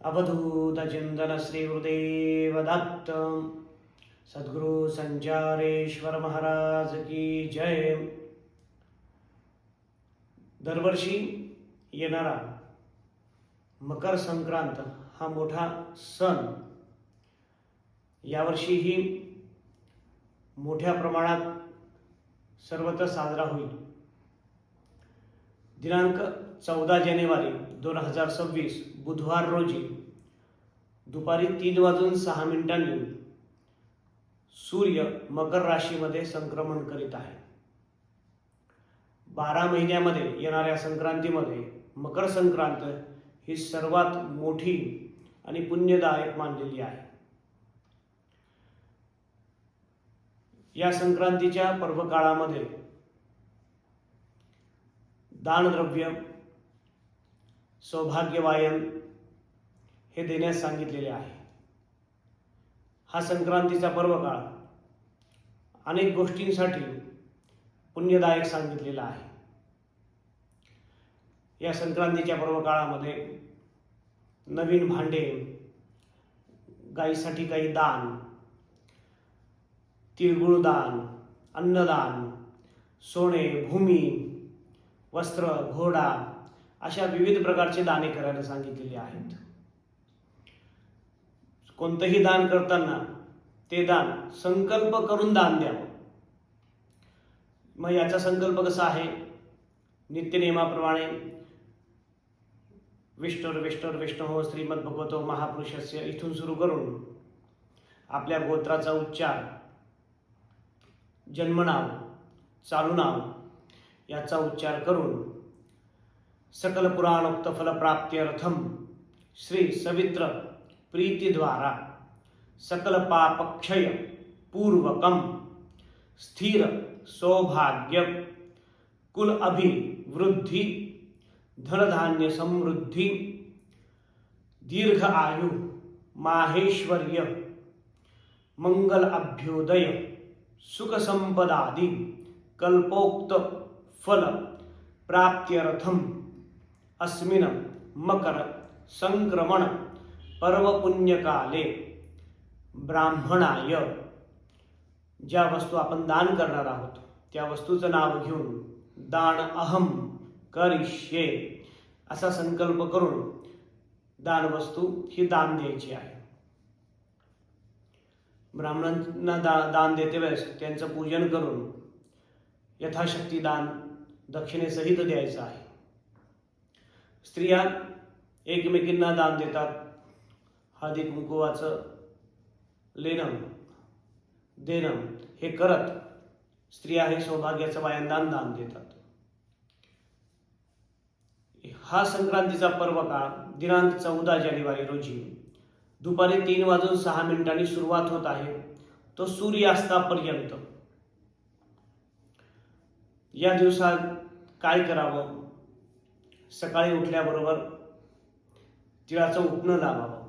अवधूत चिंतन श्री दत्त सद्गुरु संचारेश्वर महाराज की जय। दरवर्षी येणारा मकर संक्रांत हा मोठा सण यावर्षीही मोठ्या प्रमाणात सर्वत्र साजरा होईल. दिनांक चौदा जानेवारी दोन हजार सव्वीस बुधवार रोजी दुपारी तीन वाजून सहा मिनिटांनी सूर्य मकर राशीमध्ये संक्रमण करीत आहे. बारा महिन्यामध्ये येणाऱ्या संक्रांतीमध्ये मकर संक्रांत ही सर्वात मोठी आणि पुण्यदायक मानलेली आहे. या संक्रांतीच्या पर्वकाळामध्ये दानद्रव्य सौभाग्यवायन हे देण्यास सांगितलेले आहे. हा संक्रांतीचा पर्वकाळ अनेक गोष्टींसाठी पुण्यदायक सांगितलेला आहे. या संक्रांतीच्या पर्वकाळामध्ये नवीन भांडे गाईसाठी काही दान तिळगुळ दान अन्नदान सोने भूमी वस्त्र घोडा अशा विविध प्रकारचे दाने करायला सांगितलेले आहेत. कोणतंही दान करताना ते दान संकल्प करून दान द्यावं मग याचा संकल्प कसा आहे? नित्यनियमाप्रमाणे विष्णुर विष्णुर विष्णू हो श्रीमद भगवतो महापुरुषस्य इथून सुरू करून आपल्या गोत्राचा उच्चार जन्मनाव चालू नाव याचा उच्चार करून सकल पुराणोक्त फलप्राप्त्यर्थम श्री सवित्र प्रीतीद्वारा सकल पापक्षय पूर्वकम स्थिर सौभाग्य, कुल अभिवृद्धी, धनधान्य समृद्धि, दीर्घ आयु, माहेश्वर्य, मंगल अभ्युदय, सुख संपदादि, कल्पोक्त फल प्राप्त्यर्थम अस्मिन मकर संक्रमण पर्व पुण्यकाले ब्राह्मणाय ज्या वस्तू आपण दान करणार आहोत त्या वस्तूचं नाव घेऊन दान अहम करिष्ये असा संकल्प करून दान वस्तू ही दान द्यायची आहे. ब्राह्मणांना दा दान देते वेळेस त्यांचं पूजन करून यथाशक्ती दान दक्षिणेसहित द्यायचं आहे. स्त्रिया एकमेकींना दान देतात. हळदी कुंकुवाचं लेणं देणं हे करत स्त्रिया हे सौभाग्याचं बायांदान दान देतात. हा संक्रांतीचा पर्व काळ दिनांक चौदा जानेवारी रोजी दुपारी तीन वाजून सहा मिनिटांनी सुरुवात होत आहे. तो सूर्यास्तापर्यंत या दिवसात काय करावं? सकाळी उठल्याबरोबर तिळाचं उठणं लावावं.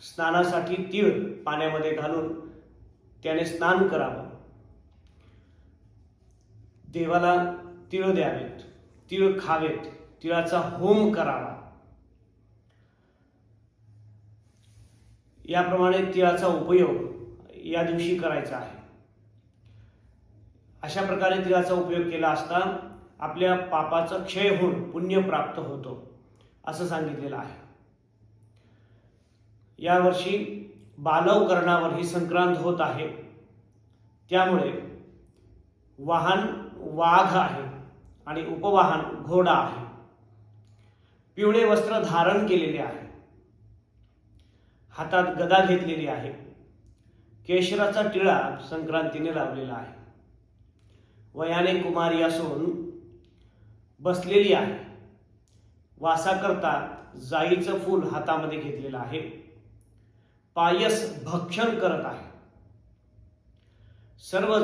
स्नानासाठी तीळ पाण्यामध्ये घालून त्याने स्नान करावं. देवाला तिळ द्यावेत तिळ खावेत तिळाचा होम करावा. याप्रमाणे तिळाचा उपयोग या दिवशी करायचा आहे. अशा प्रकारे तिळाचा उपयोग केला असता आपल्या पापाचा क्षय होऊन पुण्य प्राप्त होतो असं सांगितलेलं आहे. यावर्षी बालवकरणावर ही संक्रांत होत आहे. त्यामुळे वाहन वाघ आहे आणि उपवाहन घोडा आहे. पिवळे वस्त्र धारण केलेले आहे. हातात गदा घेतलेली आहे. केशराचा टिळा संक्रांतीने लावलेला आहे. वयाने कुमारी असून बसलेली आहे. वासाकरता जाईचं फूल हातामध्ये घेतलेलं आहे. पायस भक्षण करत आहे. सर्व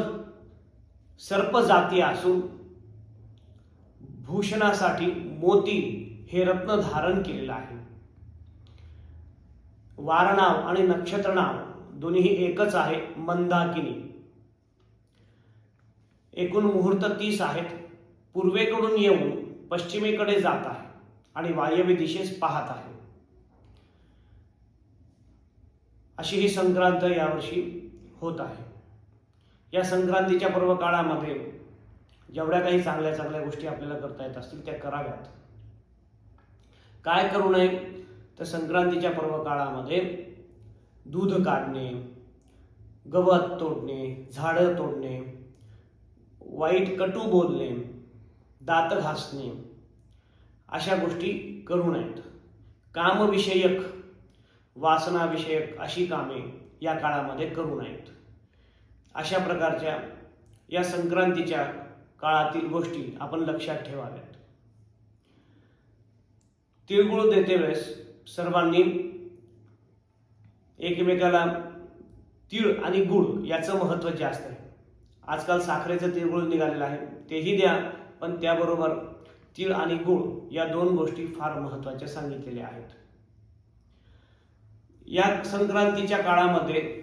सर्प जाती असून भूषणासाठी मोती हे रत्न धारण केलेलं आहे. वारणाव आणि नक्षत्रनाव दोन्ही एकच आहे मंदाकिनी. एकूण मुहूर्त तीस आहेत. पूर्वेकडून येऊन पश्चिमेकडे जात आहे आणि वायव्य दिशेस पाहत आहे. अशी ही संक्रांत यावर्षी होत आहे. या संक्रांतीच्या पर्व काळामध्ये जेवढ्या काही चांगल्या चांगल्या गोष्टी आपल्याला करता येत असतील त्या कराव्यात. काय करू नये तर संक्रांतीच्या पर्व काळामध्ये दूध काढणे गवत तोडणे झाडं तोडणे वाईट कटू बोलणे दात घासणे अशा गोष्टी करू नयेत. कामविषयक वासनाविषयक अशी कामे या काळामध्ये करू नयेत. अशा प्रकारच्या या संक्रांतीच्या काळातील गोष्टी आपण लक्षात ठेवाव्यात. तिळगुळ देते वेळेस सर्वांनी एकमेकाला तीळ आणि गुळ याचं महत्त्व जास्त आहे. आजकाल साखरेचं तिळगुळ निघालेलं आहे. तेही द्या पण त्याबरोबर तीळ आणि गुळ या दोन गोष्टी फार महत्त्वाच्या सांगितलेल्या आहेत. या संक्रांतीच्या काळामध्ये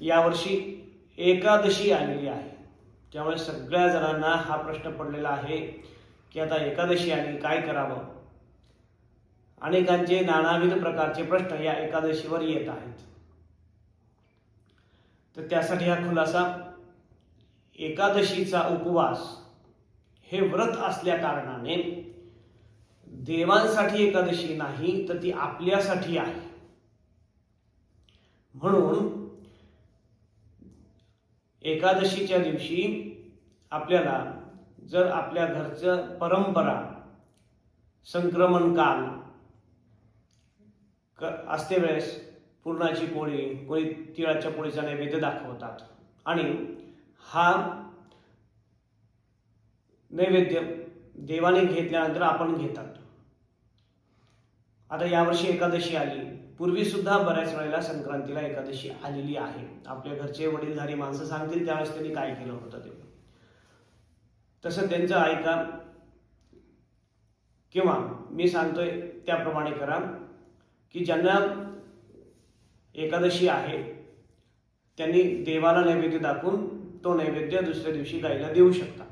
यावर्षी एकादशी आलेली आहे. त्यामुळे सगळ्या जणांना हा प्रश्न पडलेला आहे की आता एकादशी आली काय करावं? अनेकांचे नानाविध प्रकारचे प्रश्न या एकादशीवर येत आहेत. तर त्यासाठी हा खुलासा एकादशीचा उपवास हे व्रत असल्या कारणाने देवांसाठी एकादशी नाही तर ती आपल्यासाठी आहे. म्हणून एकादशीच्या दिवशी आपल्याला जर आपल्या घरचं परंपरा संक्रमण काल क असते वेळेस पुरणाची पोळी कोणी तिळाच्या पोळीचा नैवेद्य दाखवतात. आणि हा नैवेद्य देवाने घेतल्यानंतर आपण घेतात. आता यावर्षी एकादशी आली. पूर्वी सुद्धा बऱ्याच वेळेला संक्रांतीला एकादशी आलेली आहे. आपल्या घरचे वडीलधारी माणसं सांगतील त्यावेळेस त्यांनी काय केलं होतं ते. तसं त्यांचं ऐका. किंवा मी सांगतोय त्याप्रमाणे करा की ज्यांना एकादशी आहे त्यांनी देवाला नैवेद्य दाखवून तो नैवेद्य दुसऱ्या दिवशी गायला देऊ शकता.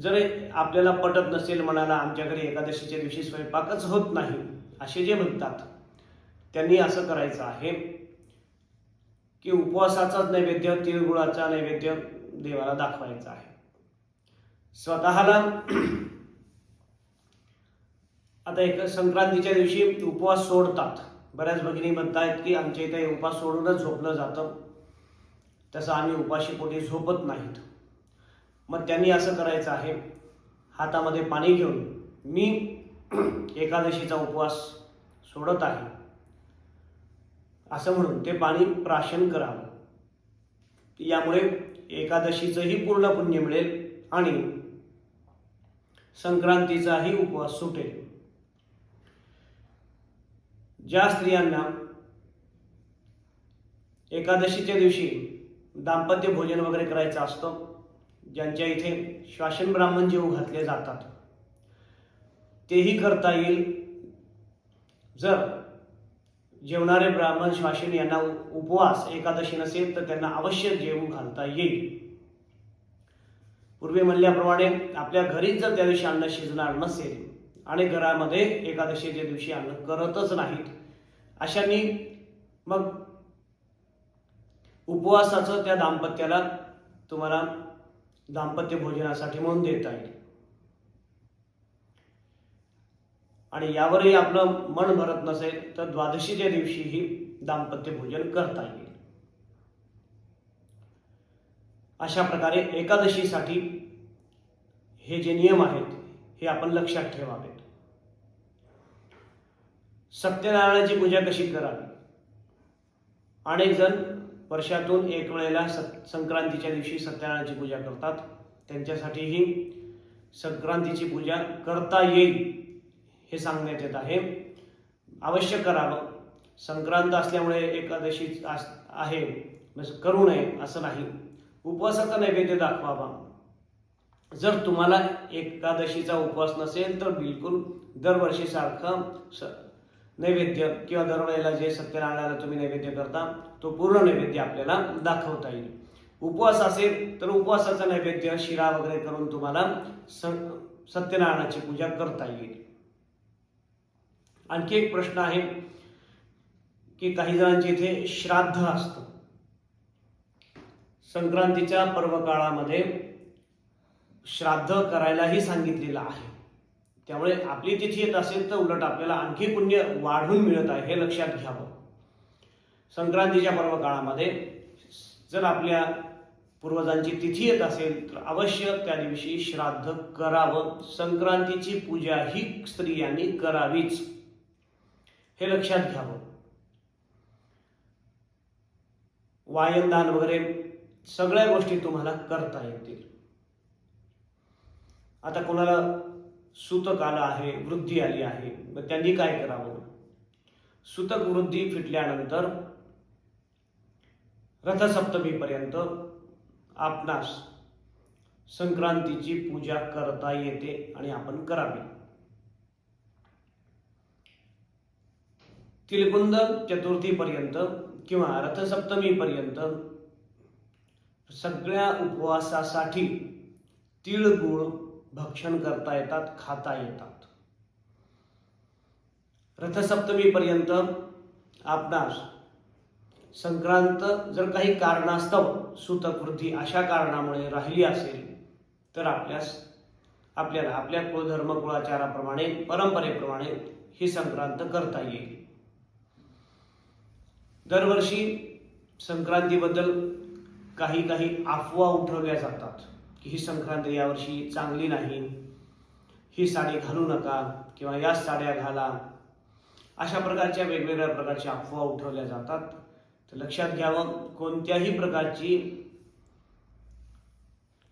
जर आपल्याला पटत नसेल म्हणाला आमच्या घरी एकादशीच्या दिवशी स्वयंपाकच होत नाही असे जे म्हणतात त्यांनी असं करायचं आहे की उपवासाचाच नैवेद्य तिळगुळाचा नैवेद्य देवाला दाखवायचा आहे. स्वतःला आता एक संक्रांतीच्या दिवशी उपवास सोडतात. बऱ्याच भगिनी म्हणतायत की आमच्या इथे उपवास सोडूनच झोपलं जातं. तसं आम्ही उपाशीपोटी झोपत नाहीत. मग त्यांनी असं करायचं आहे. हातामध्ये पाणी घेऊन मी एकादशीचा उपवास सोडत आहे. असं म्हणून ते पाणी प्राशन करावं. यामुळे एकादशीचंही पूर्ण पुण्य मिळेल आणि संक्रांतीचाही उपवास सुटेल. ज्या स्त्रियांना एकादशीच्या दिवशी दाम्पत्य भोजन वगैरे करायचं असतं ज्यांच्या इथे श्वासन ब्राह्मण जेव घातले जातात. तेही करता येईल. जर जेवणारे ब्राह्मण श्वासन यांना उपवास एकादशी नसेल तर त्यांना अवश्य जेवू घालता येईल. पूर्वी म्हणल्याप्रमाणे आपल्या घरीच जर त्या दिवशी अन्न शिजणार नसेल आणि घरामध्ये एकादशीच्या दिवशी अन्न करतच नाहीत अशांनी मग उपवासाचं त्या दाम्पत्याला तुम्हाला दाम्पत्य भोजनासाठी म्हणून देता येईल. आणि यावरही आपलं मन भरत नसेल तर द्वादशीच्या दिवशीही दाम्पत्य भोजन करता येईल. अशा प्रकारे एकादशीसाठी हे जे नियम आहेत हे आपण लक्षात ठेवावेत. सत्यनारायणाची पूजा कशी करावी? अनेक जण वर्षातून एक वेळेला सत संक्रांतीच्या दिवशी सत्यनारायणाची पूजा करतात. त्यांच्यासाठीही संक्रांतीची पूजा करता येईल हे सांगण्यात येत आहे. आवश्यक करावं. संक्रांत असल्यामुळे एकादशी आहे. करू नये असं नाही. उपवासाचा नैवेद्य दाखवावा. जर तुम्हाला एकादशीचा उपवास नसेल तर बिलकुल दरवर्षीसारखं स नैवेद्य किंवा दरवेळेला जे सत्यनारायणाला तुम्ही नैवेद्य करता तो पूर्ण नैवेद्य आपल्याला दाखवता येईल. उपवास असेल तर उपवासाचा नैवेद्य शिरा वगैरे करून तुम्हाला स सत्यनारायणाची पूजा करता येईल. आणखी एक प्रश्न आहे की काही जणांचे इथे श्राद्ध असतं. संक्रांतीच्या पर्व काळामध्ये श्राद्ध करायलाही सांगितलेलं आहे. त्यामुळे आपली तिथी येत असेल तर उलट आपल्याला आणखी पुण्य वाढून मिळत आहे हे लक्षात घ्यावं. संक्रांतीच्या पर्व काळामध्ये जर आपल्या पूर्वजांची तिथी येत असेल तर अवश्य त्या दिवशी श्राद्ध करावं. संक्रांतीची पूजा ही स्त्रियांनी करावीच हे लक्षात घ्यावं. वायनदान वगैरे सगळ्या गोष्टी तुम्हाला करता येतील. आता कोणाला सूतक आलं आहे वृद्धी आली आहे. मग त्यांनी काय करावं? सूतक वृद्धी फिटल्यानंतर रथसप्तमीपर्यंत आपणास संक्रांतीची पूजा करता येते आणि आपण करावी. तिलकुंद चतुर्थीपर्यंत किंवा रथसप्तमीपर्यंत सगळ्या उपवासासाठी तिळगुळ भक्षण करता येतात खाता येतात. रथसप्तमीपर्यंत आपणास संक्रांत जर काही कारणास्तव सुतकृती अशा कारणामुळे राहिली असेल तर आपल्यास आपल्याला आपल्या कुळधर्म कुळाचाराप्रमाणे परंपरेप्रमाणे ही संक्रांत करता येईल. दरवर्षी संक्रांतीबद्दल काही काही अफवा उठवल्या जातात. की ही संक्रांत यावर्षी चांगली नाही. ही साडी घालू नका किंवा याच साड्या घाला. अशा प्रकारच्या वेगवेगळ्या प्रकारच्या अफवा उठवल्या जातात. तर लक्षात घ्यावं कोणत्याही प्रकारची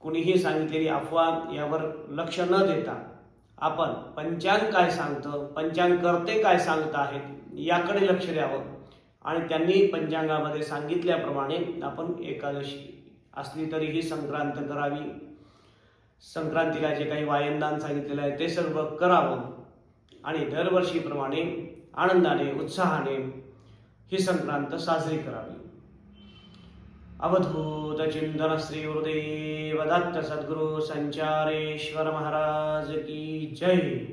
कुणीही सांगितलेली अफवा यावर लक्ष न देता आपण पंचांग काय सांगतं पंचांग करते काय सांगत आहेत याकडे लक्ष द्यावं. आणि त्यांनी पंचांगामध्ये सांगितल्याप्रमाणे आपण एकादशी असली तरीही संक्रांत करावी. संक्रांतीला जे काही वायनदान सांगितलेलं आहे ते सर्व करावं. आणि दरवर्षीप्रमाणे आनंदाने उत्साहाने ही संक्रांत साजरी करावी. अवधूत चिंतन श्री गुरुदेव दत्त सद्गुरु संचारेश्वर महाराज की जय.